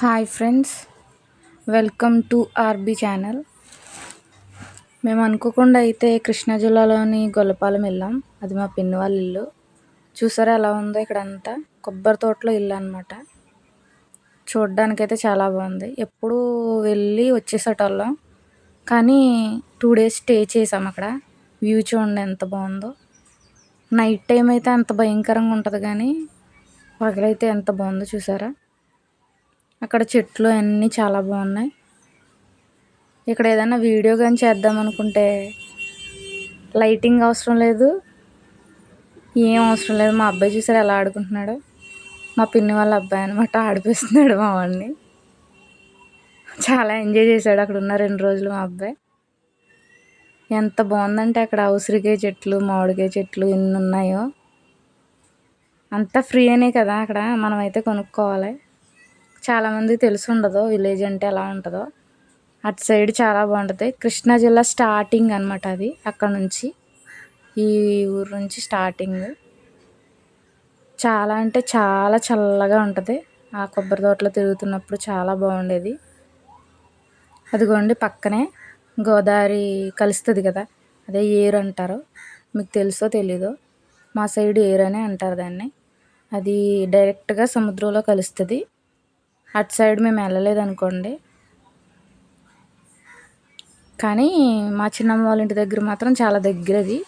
Hi friends welcome to RB channel. మేము అనుకోకుండా అయితే కృష్ణా జిల్లాలోని గొల్లపాలెం వెళ్ళాం. అది మా పిన్ని వాళ్ళ ఇల్లు. చూసారా ఎలా ఉందో ఇక్కడ అంతా కొబ్బరి తోటలో ఇల్లు అనమాట చూడ్డానికైతే చాలా బాగుంది. ఎప్పుడు వెళ్ళి వచ్చేసేటోళ్ళం. కానీ టూ డేస్ స్టే చేసాం అక్కడ. వ్యూ చూడండి ఎంత బాగుందో. నైట్ టైం అయితే అంత భయంకరంగా ఉంటుంది కానీ పగలైతే ఎంత బాగుందో చూసారా? అక్కడ చెట్లు అన్నీ చాలా బాగున్నాయి. ఇక్కడ ఏదైనా వీడియో కానీ చేద్దాం అనుకుంటే లైటింగ్ అవసరం లేదు. ఏం అవసరం లేదు. మా అబ్బాయి చూసారు ఎలా ఆడుకుంటున్నాడు? మా పిన్ని వాళ్ళ అబ్బాయి అనమాట ఆడిపిస్తున్నాడు మా వాడిని. చాలా ఎంజాయ్ చేశాడు. అక్కడ ఉన్న రెండు రోజులు మా అబ్బాయి. ఎంత బాగుందంటే అక్కడ ఉసిరికాయ చెట్లు మామిడికాయ చెట్లు ఎన్ని ఉన్నాయో. అంతా ఫ్రీ అనే కదా అక్కడ. మనమైతే కొనుక్కోవాలి. చాలామందికి తెలిసి ఉండదు విలేజ్ అంటే ఎలా ఉంటుందో. అటు సైడ్ చాలా బాగుంటుంది. కృష్ణా జిల్లా స్టార్టింగ్ అనమాట అది అక్కడ నుంచి. ఈ ఊరు నుంచి స్టార్టింగ్. చాలా అంటే చాలా చల్లగా ఉంటుంది. ఆ కొబ్బరి తోటలో తిరుగుతున్నప్పుడు చాలా బాగుండేది. అదిగోండి పక్కనే గోదావరి కలుస్తుంది కదా అదే ఏరు అంటారు. మీకు తెలుసో తెలీదో మా సైడ్ ఏరు అనే అంటారు దాన్ని. అది డైరెక్ట్గా సముద్రంలో కలుస్తుంది. అటు సైడ్ మేము వెళ్ళలేదు అనుకోండి కానీ మా చిన్నమ్మ వాళ్ళ ఇంటి దగ్గర మాత్రం చాలా దగ్గరది.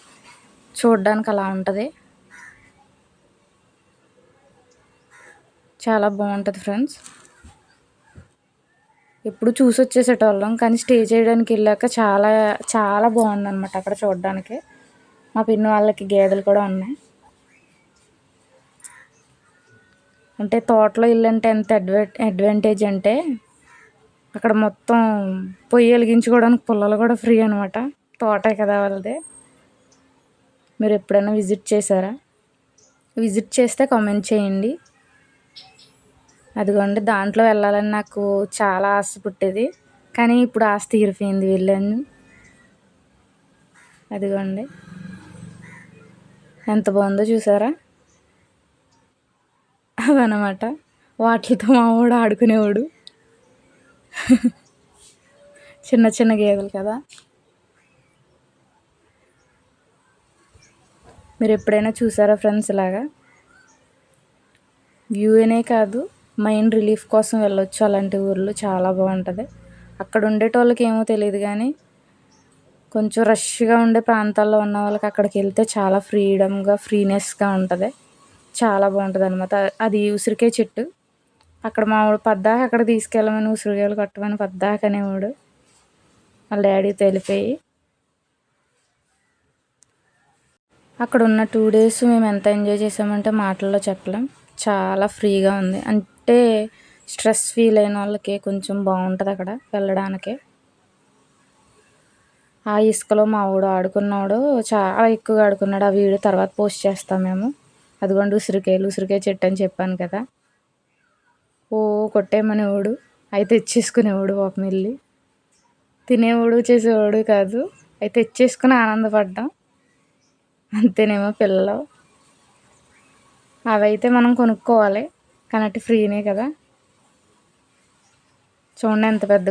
చూడడానికి అలా ఉంటుంది. చాలా బాగుంటుంది ఫ్రెండ్స్. ఎప్పుడు చూసి వచ్చేసేటోళ్ళం కానీ స్టే చేయడానికి వెళ్ళాక చాలా చాలా బాగుందన్నమాట అక్కడ చూడడానికి. మా పిన్ని వాళ్ళకి గేదెలు కూడా ఉన్నాయి. అంటే తోటలో ఇల్లు అంటే ఎంత అడ్వా అడ్వాంటేజ్ అంటే అక్కడ మొత్తం పొయ్యి వెలిగించుకోవడానికి పుల్లలు కూడా ఫ్రీ అనమాట తోటే కదా వాళ్ళది. మీరు ఎప్పుడైనా విజిట్ చేశారా? విజిట్ చేస్తే కామెంట్ చేయండి. అదిగోండి దాంట్లో వెళ్ళాలని నాకు చాలా ఆశ పుట్టేది. కానీ ఇప్పుడు ఆశ తీరిపోయింది వెళ్ళాను. అదిగోండి. ఎంత బాగుందో చూసారా? అవన్నమాట వాటితో మావాడు ఆడుకునేవాడు. చిన్న చిన్న గేదెలు కదా. మీరు ఎప్పుడైనా చూసారా ఫ్రెండ్స్ ఇలాగా వ్యూ అనే కాదు మైండ్ రిలీఫ్ కోసం వెళ్ళొచ్చు అలాంటి ఊర్లు చాలా బాగుంటుంది. అక్కడ ఉండేటోళ్ళకి ఏమో తెలియదు కానీ కొంచెం రష్గా ఉండే ప్రాంతాల్లో ఉన్న వాళ్ళకి అక్కడికి వెళ్తే చాలా ఫ్రీడమ్గా ఫ్రీనెస్గా ఉంటుంది. చాలా బాగుంటుంది అనమాట అది ఉసిరికాయ చెట్టు. అక్కడ మావాడు పద్దాక అక్కడ తీసుకెళ్ళమని ఉసిరికాయలు కొట్టమని పద్దాక అనేవాడు. వాళ్ళ డాడీ తెలిపోయి. అక్కడ ఉన్న టూ డేస్ మేము ఎంత ఎంజాయ్ చేసామంటే మాటల్లో చెప్పలేం. చాలా ఫ్రీగా ఉంది. అంటే స్ట్రెస్ ఫీల్ అయిన వాళ్ళకి కొంచెం బాగుంటుంది అక్కడ వెళ్ళడానికి. ఆ ఇసుకలో మా వాడు ఆడుకున్నాడు. చాలా ఎక్కువగా ఆడుకున్నాడు. ఆ వీడియో తర్వాత పోస్ట్ చేస్తాం మేము. అదిగోండి ఉసిరికాయలు ఉసిరికాయ చెట్టు అని చెప్పాను కదా. ఓ కొట్టేమనేవాడు అయితే తెచ్చేసుకునేవాడు పాపం వెళ్ళి. తినేవాడు చేసేవాడు కాదు అయితే తెచ్చేసుకుని ఆనందపడ్డాం. అంతేనేమో పిల్లలు. అవైతే మనం కొనుక్కోవాలి కానీ ఫ్రీనే కదా. చూడండి ఎంత పెద్దగా